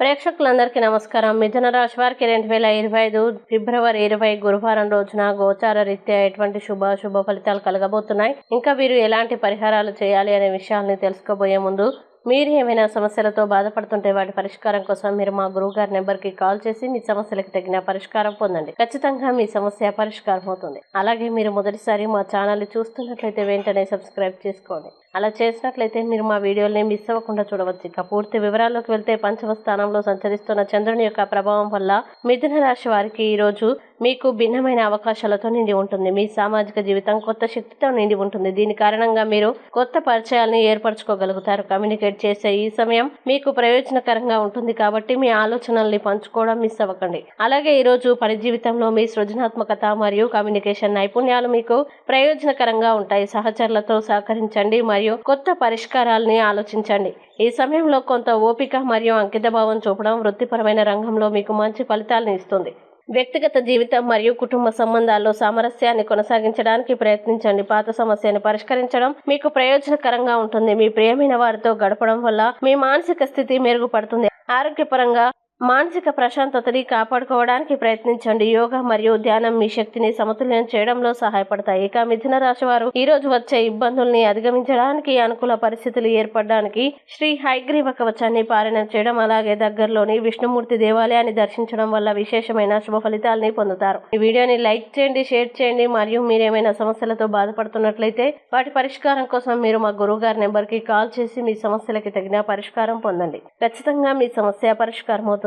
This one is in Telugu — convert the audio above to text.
ప్రేక్షకులందరికీ నమస్కారం. మిథున రాశి వారికి రెండు వేల ఇరవై ఐదు ఫిబ్రవరి ఇరవై గురువారం రోజున గోచార రీత్యా ఎటువంటి శుభ శుభ ఫలితాలు కలగబోతున్నాయి. ఇంకా వీరు ఎలాంటి పరిహారాలు చేయాలి అనే విషయాల్ని తెలుసుకోబోయే ముందు మీరు ఏమైనా సమస్యలతో బాధపడుతుంటే వాటి పరిష్కారం కోసం మీరు మా గురువు గారి నెంబర్కి కాల్ చేసి మీ సమస్యలకు తగిన పరిష్కారం పొందండి. ఖచ్చితంగా మీ సమస్య పరిష్కారం అవుతుంది. అలాగే మీరు మొదటిసారి మా ఛానల్ చూస్తున్నట్లయితే వెంటనే సబ్స్క్రైబ్ చేసుకోండి. అలా చేసినట్లయితే మీరు మా వీడియోల్ని మిస్ అవ్వకుండా చూడవచ్చు. ఇక పూర్తి వివరాల్లోకి వెళ్తే పంచమ స్థానంలో సంచరిస్తున్న చంద్రుని యొక్క ప్రభావం వల్ల మిథున రాశి వారికి ఈ రోజు మీకు భిన్నమైన అవకాశాలతో నిండి ఉంటుంది. మీ సామాజిక జీవితం కొత్త శక్తితో నిండి ఉంటుంది. దీని కారణంగా మీరు కొత్త పరిచయాలను ఏర్పరచుకోగలుగుతారు. కమ్యూనికేట్ చేసే ఈ సమయం మీకు ప్రయోజనకరంగా ఉంటుంది కాబట్టి మీ ఆలోచనల్ని పంచుకోవడం మిస్ అవ్వకండి. అలాగే ఈరోజు పని జీవితంలో మీ సృజనాత్మకత మరియు కమ్యూనికేషన్ నైపుణ్యాలు మీకు ప్రయోజనకరంగా ఉంటాయి. సహచరులతో సహకరించండి మరియు కొత్త పరిష్కారాలని ఆలోచించండి. ఈ సమయంలో కొంత ఓపిక మరియు అంకితభావం చూపడం వృత్తిపరమైన రంగంలో మీకు మంచి ఫలితాలను ఇస్తుంది. వ్యక్తిగత జీవితం మరియు కుటుంబ సంబంధాల్లో సామరస్యాన్ని కొనసాగించడానికి ప్రయత్నించండి. పాత సమస్యను పరిష్కరించడం మీకు ప్రయోజనకరంగా ఉంటుంది. మీ ప్రియమైన వారితో గడపడం వల్ల మీ మానసిక స్థితి మెరుగుపడుతుంది. ఆరోగ్యపరంగా మానసిక ప్రశాంతతని కాపాడుకోవడానికి ప్రయత్నించండి. యోగా మరియు ధ్యానం మీ శక్తిని సమతుల్యం చేయడంలో సహాయపడతాయి. ఇక మిథున రాశి వారు ఈ రోజు వచ్చే ఇబ్బందుల్ని అధిగమించడానికి అనుకూల పరిస్థితులు ఏర్పడడానికి శ్రీ హైగ్రీవ కవచాన్ని పారాయణం చేయడం అలాగే దగ్గరలోని విష్ణుమూర్తి దేవాలయాన్ని దర్శించడం వల్ల విశేషమైన శుభ ఫలితాలని పొందుతారు. ఈ వీడియోని లైక్ చేయండి షేర్ చేయండి మరియు మీరేమైనా సమస్యలతో బాధపడుతున్నట్లయితే వాటి పరిష్కారం కోసం మీరు మా గురువు గారి నెంబర్కి కాల్ చేసి మీ సమస్యలకి తగిన పరిష్కారం పొందండి. ఖచ్చితంగా మీ సమస్య పరిష్కారం అవుతుంది